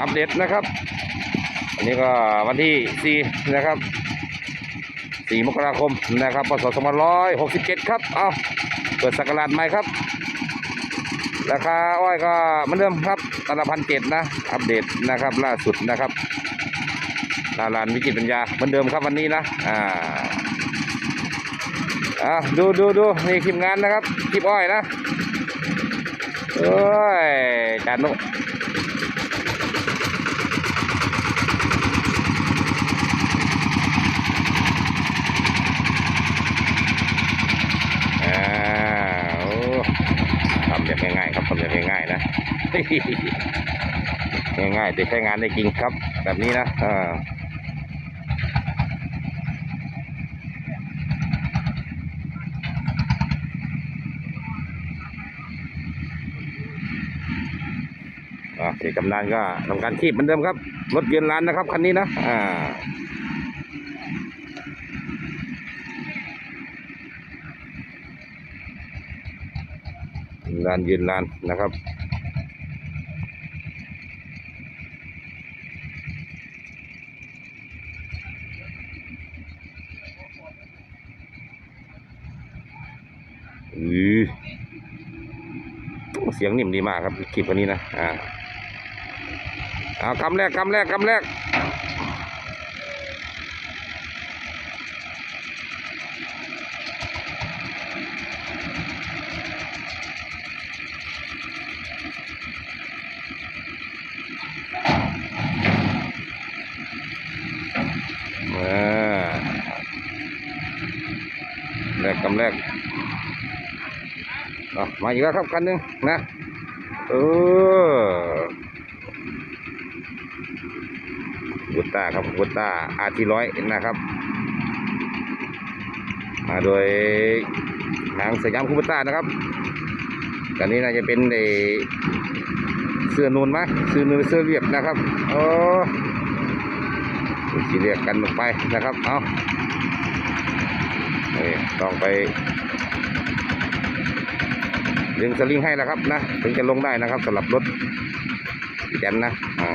อัปเดตนะครับ อันนี้ก็วันที่ 4 นะครับ 4 มกราคมนะครับพศ2567 ครับ เอาเปิดสักราชใหม่ครับ ราคาอ้อยก็เหมือนเดิมครับตันละพันเจ็ดนะ อัปเดตนะครับ ล่าสุดนะครับลาลานวิจิตปัญญาเหมือนเดิมครับวันนี้นะ อ่าอ่าดูดูดูนี่ทีมงานนะครับทีมอ้อยนะโอ้ยจานนุอ่าโอ้ทำแบบง่ายๆครับทำแบบง่ายๆนะ ง่ายๆแต่ใช้งานได้จริงครับ แบบนี้นะอ่าอ่าเสียกำนันก็ทำการคีบเหมือนเดิมครับรถยืนร้านนะครับคันนี้นะอ่าร้านยืนร้านนะครับ อือเสียงนิ่มดีมากครับคลิปวันนี้นะ อ่าเอากำแรกกำแรกกำแรกอ่าแรกกำแรก มาอีกแล้วครับคันนึงนะเออวุตตาครับวุตตาอาทีร้อยนะครับ มาโดยนางสยามคุปตานะครับกันนี้น่าจะเป็นไอเสื้อนูนไหมเสื้อนูนเสื้อเรียบนะครับโอ้สีเรียกกันลงไปนะครับ เอาเอ้ยต้องไป ดึงสลิงให้แล้วครับนะถึงจะลงได้นะครับสำหรับรถแจันนะอ๋อ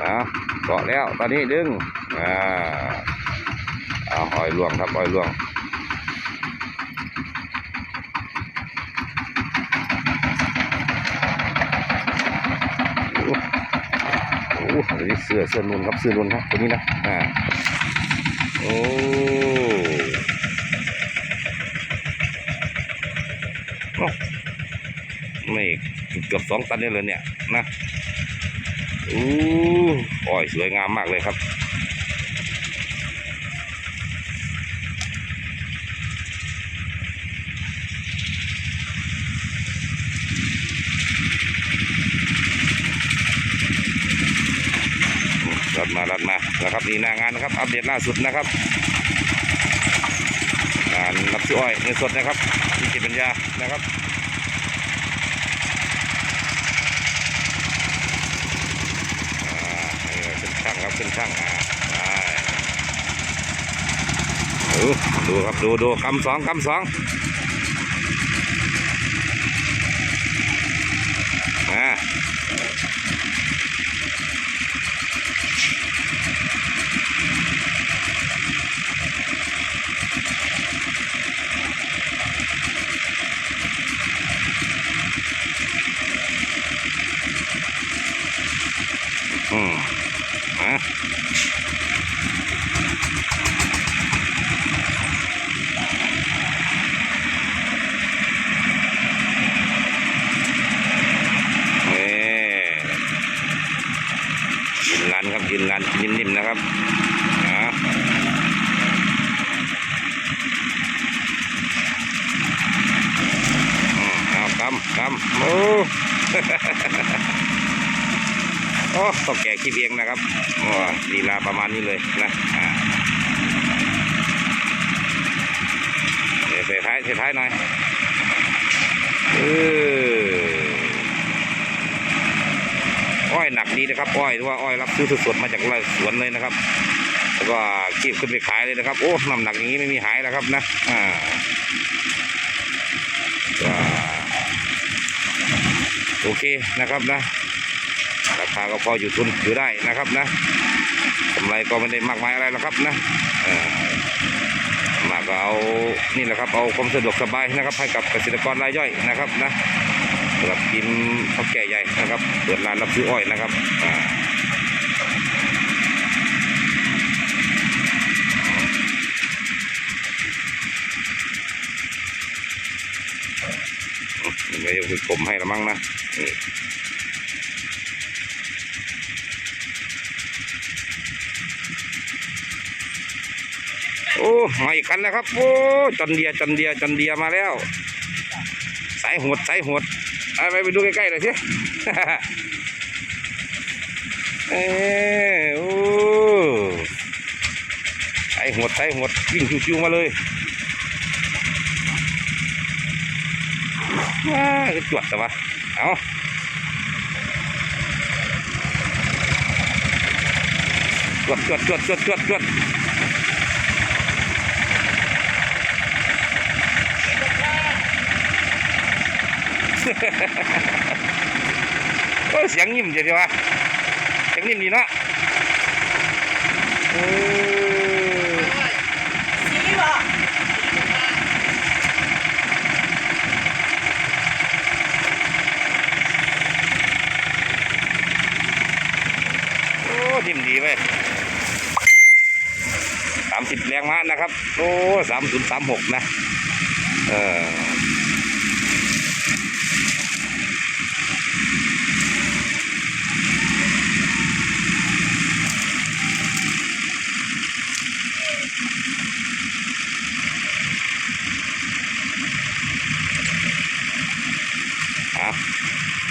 อ่าเกาะแล้วตอนนี้ดึงอ่า เอาหอยลวงครับหอยลวงโอ้โหนี่เสื้อเสื้อนุ่นครับเสื้อนุ่นครับตัวนี้นะอ่าโอ้โอ้ไม่เกือบสองตันนี่เลยเนี่ยนะอู้อ้อยสวยงามมากเลยครับ รัด มารัดมานะครับนี่หน้างานนะครับ อัปเดตล่าสุดนะครับงานรับซื้ออ้อยเงินสดนะครับที่จิตปัญญานะครับอ่านี่ขึ้นช่างครับขึ้นช่างอ่าด้ดูดูครับดูดูกำสองกำสองอ่า อืมฮะนี่ยื นรันครับยืนรันนิ่มๆนะครับอ่าอืมเอากำกำโอ้โอ้ต้องแกะคลิปเองนะครับโอ้ลีลาประมาณนี้เลยนะอ่าเดี๋ยวเสียท้ายเสียท้ายหน่อยเออ อ้อยหนักดีนะครับอ้อยที่ว่าอ้อยรับซื้อสดๆมาจากไร่สวนเลยนะครับ แล้วก็คีบขึ้นไปขายเลยนะครับ โอ้น้ำหนักอย่างนี้ไม่มีหายแล้วครับนะอ่าโอเคนะครับนะราคาก็พออยู่ทุนอยู่ได้นะครับนะกำไรก็ไม่ได้มากมายอะไรหรอกครับนะมาก็เอานี่แหละครับเอาความสะดวกสบายนะครับให้กับเกษตรกรรายย่อยนะครับนะ สำหรับทีมเขาแก่ใหญ่นะครับ เปิดร้านรับซื้ออ้อยนะครับอ่าไม่ยกมือกลมให้ละมั้งนะโอ้มาอีกคันแล้วครับ โอ้จอนเดียจอนเดียจอนเดียมาแล้ว สายหดสายหด ไปไปดูใกล้ๆหน่อยสิเอ้โอ้สายหดสายหดวิ่งชิวๆมาเลยว้าจะจวดแต่ว่าเอาจวดจวดจวดจวดจวดจวด โอ้ยเสียงยิ้มเจ๋งดีวะเสียงยิ้มดีเนาะโอ้สีบ่โอ้ยิ้มดีเว้ยสามสิบแรงม้านะครับ โอ้สามศูนย์สามหกนะ เอออ่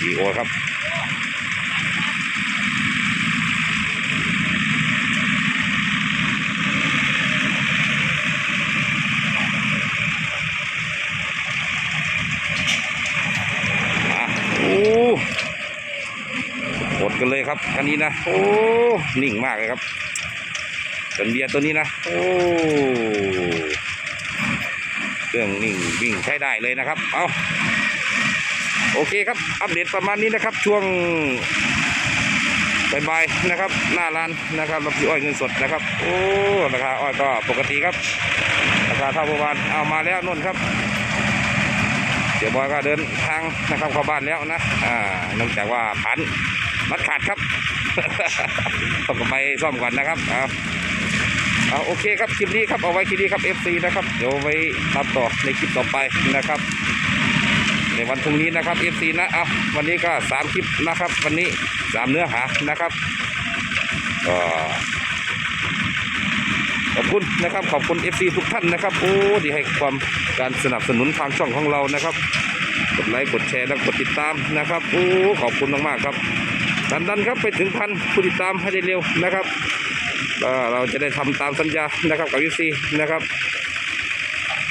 ดีโอครับอะโหมดกันเลยครับคันนี้นะ โอ้ นิ่งมากเลยครับสันเบียตัวนี้นะ โอ้ เครื่องนิ่งวิ่งใช้ได้เลยนะครับ เอา โอเคครับ อัปเดตประมาณนี้นะครับ ช่วงบ่ายๆนะครับ หน้าร้านนะครับรับซื้ออ้อยเงินสดนะครับ โอ้ราคาอ้อยก็ปกติครับ ราคาเท่าเมื่อวานเอามาแล้วนุ่นครับ เดี๋ยวบอยก็เดินทางนะครับเข้าบ้านแล้วนะอ่าเนื่องจากว่าพันมัดขาดครับต้องไปซ่อมก่อนนะครับเอาเอาโอเคครับคลิปนี้ครับเอาไว้คลิปนี้ครับ FC นะครับเดี๋ยวไว้ตามต่อในคลิปต่อไปนะครับ ในวันพรุ่งนี้นะครับ FC นะเอาวันนี้ก็สามคลิปนะครับ วันนี้สามเนื้อหานะครับก็ขอบคุณนะครับขอบคุณ FC ทุกท่านนะครับโอ้ที่ให้ความการสนับสนุนทางช่องของเรานะครับกดไลค์กดแชร์และกดติดตามนะครับโอ้ขอบคุณมากๆครับดันดันครับไปถึงพันผู้ติดตามให้ได้เร็วนะครับเราจะได้ทำตามสัญญานะครับกับยูซีนะครับ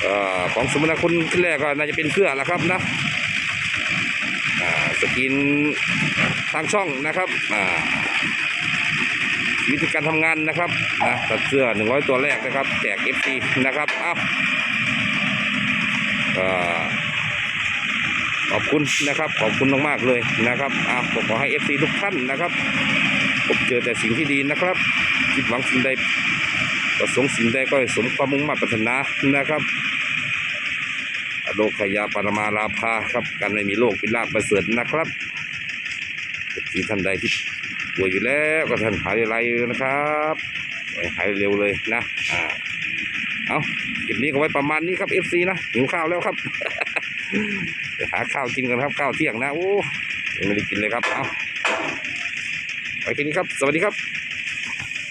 อของสมนาคุณที่แรกก็น่าจะเป็นเสื้อละครับนะ สกินทางช่องนะครับวิธีการทำงานนะครับนะตัดเสื้อ 100 ตัวแรกนะครับ แจก FT นะครับอ้าวขอบคุณนะครับ ขอบคุณมากๆเลยนะครับอ่าผมขอให้เอฟซีทุกท่านนะครับพบเจอแต่สิ่งที่ดีนะครับคิดหวังสิ่งใดประสงค์สิ่งใดก็สมความมุ่งมั่นปรารถนานะครับ โลกขยาปรมาลาภาครับ การไม่มีโรคเป็นลาภประเสริฐนะครับที่ท่านใดที่ป่วยอยู่แล้วก็ท่านหายไวๆนะครับหายเร็วเลยนะอ่าเอาคลิปนี้ก็ไว้ประมาณนี้ครับเอฟซีนะหิวข้าวแล้วครับไปหาข้าวกินกันครับข้าวเที่ยงนะโอ้ยังไม่ได้กินเลยครับเอาไปแค่นี้ครับ สวัสดีครับ